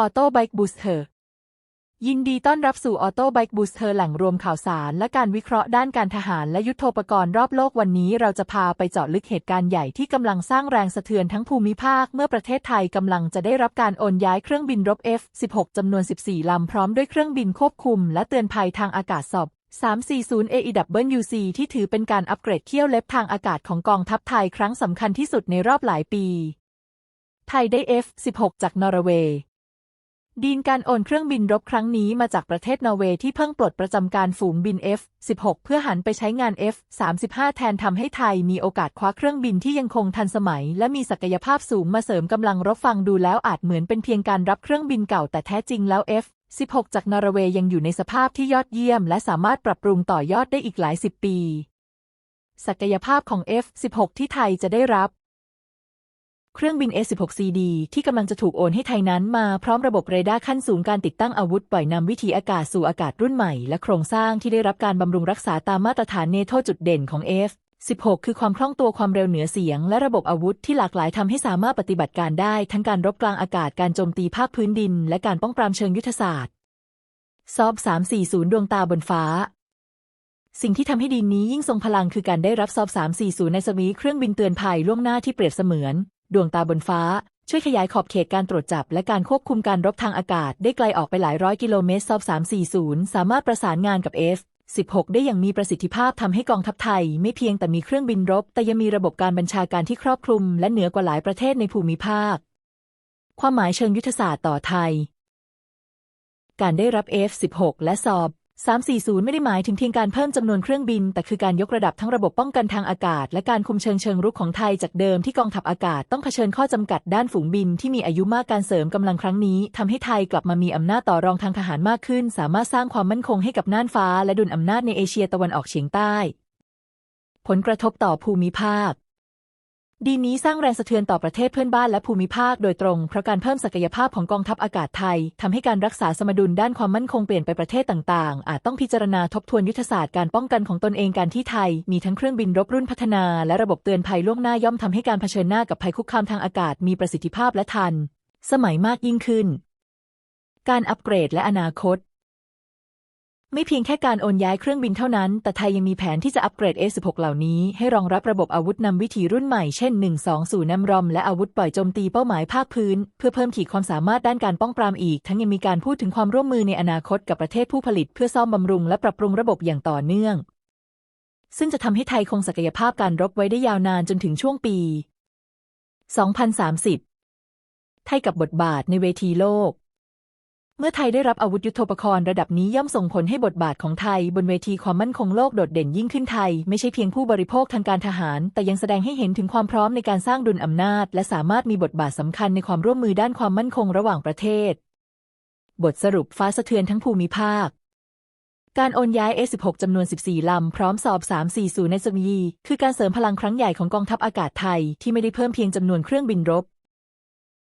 ออโต้ไบค์บูสเตอร์ยินดีต้อนรับสู่ออโต้ไบค์บูสเตอร์แหล่งรวมข่าวสารและการวิเคราะห์ด้านการทหารและยุทโธปกรณ์รอบโลกวันนี้เราจะพาไปเจาะลึกเหตุการณ์ใหญ่ที่กำลังสร้างแรงสะเทือนทั้งภูมิภาค เมื่อประเทศไทยกำลังจะได้รับการโอนย้ายเครื่องบินรบ F-16 จำนวน 14 ลำพร้อมด้วยเครื่องบินควบคุม และเตือนภัยทางอากาศสอบ 340 AEWC ที่ถือเป็นการอัปเกรดเขี้ยวเล็บทางอากาศของกองทัพไทยครั้งสำคัญที่สุดในรอบหลายปี ไทยได้ F-16 จากนอร์เวย์ ดีนการโอนเครื่องบินรบครั้งนี้มาจากประเทศนอร์เวย์ที่เพิ่งปลดประจำการฝูงบิน F-16 เพื่อหันไปใช้งาน F-35 แทนทำให้ไทยมีโอกาสคว้าเครื่องบินที่ยังคงทันสมัย และมีศักยภาพสูงมาเสริมกำลังรบฟังดูแล้วอาจเหมือนเป็นเพียงการรับเครื่องบินเก่าแต่แท้จริงแล้ว F-16 จากนอร์เวย์ยังอยู่ในสภาพที่ยอดเยี่ยม และสามารถปรับปรุงต่อยอดได้อีกหลายสิบปี ศักยภาพของ F-16 ที่ไทยจะได้รับ เครื่องบิน A-16CD ที่กำลังจะถูกโอนให้ไทยนั้นมาพร้อมระบบเรดาร์ขั้นสูงการติดตั้งอาวุธปล่อยนำวิถีอากาศสู่อากาศรุ่นใหม่ และโครงสร้างที่ได้รับการบำรุงรักษาตามมาตรฐานเนโทจุดเด่นของ F-16 คือความคล่องตัวความเร็วเหนือเสียง และระบบอาวุธที่หลากหลายทำให้สามารถปฏิบัติการได้ ทั้งการรบกลางอากาศการโจมตีภาคพื้นดิน และการป้องปรามเชิงยุทธศาสตร์ ซอบ 340 ดวงตาบนฟ้า สิ่งที่ทำให้ดีนนี้ยิ่งทรงพลังคือการได้รับซอบ 340 ในสวีเครื่องบินเตือนภัยล่วงหน้าที่เปรียบเสมือน ดวงตาบนฟ้า ช่วยขยายขอบเขตการตรวจจับ และการควบคุมการรบทางอากาศ ได้ไกลออกไปหลายร้อยกิโลเมตรซอบ340 สามารถประสานงานกับ F 16 ได้อย่างมีประสิทธิภาพทำให้กองทัพไทย ไม่เพียงแต่มีเครื่องบินรบ แต่ยังมีระบบการบัญชาการที่ครอบคลุม และเหนือกว่าหลายประเทศในภูมิภาค ความหมายเชิงยุทธศาสตร์ต่อไทย การได้รับ F-16 และสอบ 340 ไม่ได้หมายถึงเพียงการเพิ่มจำนวนเครื่องบิน แต่คือการยกระดับทั้งระบบป้องกันทางอากาศ และการคุมเชิงเชิงรุกของไทยจากเดิมที่กองทัพอากาศต้องเผชิญข้อจำกัดด้านฝูงบินที่มีอายุมากการเสริมกำลังครั้งนี้ทำให้ไทยกลับมามีอำนาจต่อรองทางทหารมากขึ้น สามารถสร้างความมั่นคงให้กับน่านฟ้า และดุลอำนาจในเอเชียตะวันออกเฉียงใต้ ผลกระทบต่อภูมิภาค ดีนี้สร้างแรงสะเทือนต่อประเทศเพื่อนบ้านและภูมิภาคโดยตรง เพราะการเพิ่มศักยภาพของกองทัพอากาศไทยทำให้การรักษาสมดุลด้านความมั่นคงเปลี่ยนไปประเทศต่างๆ อาจต้องพิจารณาทบทวนยุทธศาสตร์การป้องกันของตนเองการที่ไทย มีทั้งเครื่องบินรบรุ่นพัฒนา และระบบเตือนภัยล่วงหน้าย่อมทำให้การเผชิญหน้ากับภัยคุกคามทางอากาศมีประสิทธิภาพและทัน สมัยมากยิ่งขึ้น การอัปเกรดและอนาคต ไม่เพียงแค่การโอนย้ายเครื่องบินเท่านั้น แต่ไทยยังมีแผนที่จะอัปเกรด A16 เหล่านี้ ให้รองรับระบบอาวุธนำวิถีรุ่นใหม่ เช่น 120นำรอม และอาวุธปล่อยโจมตีเป้าหมายภาคพื้น เพื่อเพิ่มขีดความสามารถด้านการป้องปรามอีก ทั้งยังมีการพูดถึงความร่วมมือในอนาคตกับประเทศผู้ผลิต เพื่อซ่อมบำรุงและปรับปรุงระบบอย่างต่อเนื่อง ซึ่งจะทำให้ไทยคงศักยภาพการรบไว้ได้ยาวนานจนถึงช่วงปี 2030 ไทยกับบทบาทในเวทีโลก เมื่อไทยได้รับอาวุธยุทโธปกรณ์ระดับนี้ย่อมส่งผลให้บทบาทของไทย บนเวทีความมั่นคงโลกโดดเด่นยิ่งขึ้นไทย ไม่ใช่เพียงผู้บริโภคทางการทหาร แต่ยังแสดงให้เห็นถึงความพร้อมในการสร้างดุลอำนาจ และสามารถมีบทบาทสำคัญในความร่วมมือด้านความมั่นคงระหว่างประเทศ บทสรุปฟ้าสะเทือนทั้งภูมิภาคการโอนย้าย A16 จำนวน 14 ลำ พร้อมสอบ 340 ในสวีคือการเสริมพลังครั้งใหญ่ของกองทัพอากาศไทย ที่ไม่ได้เพิ่มเพียงจำนวนเครื่องบินรบ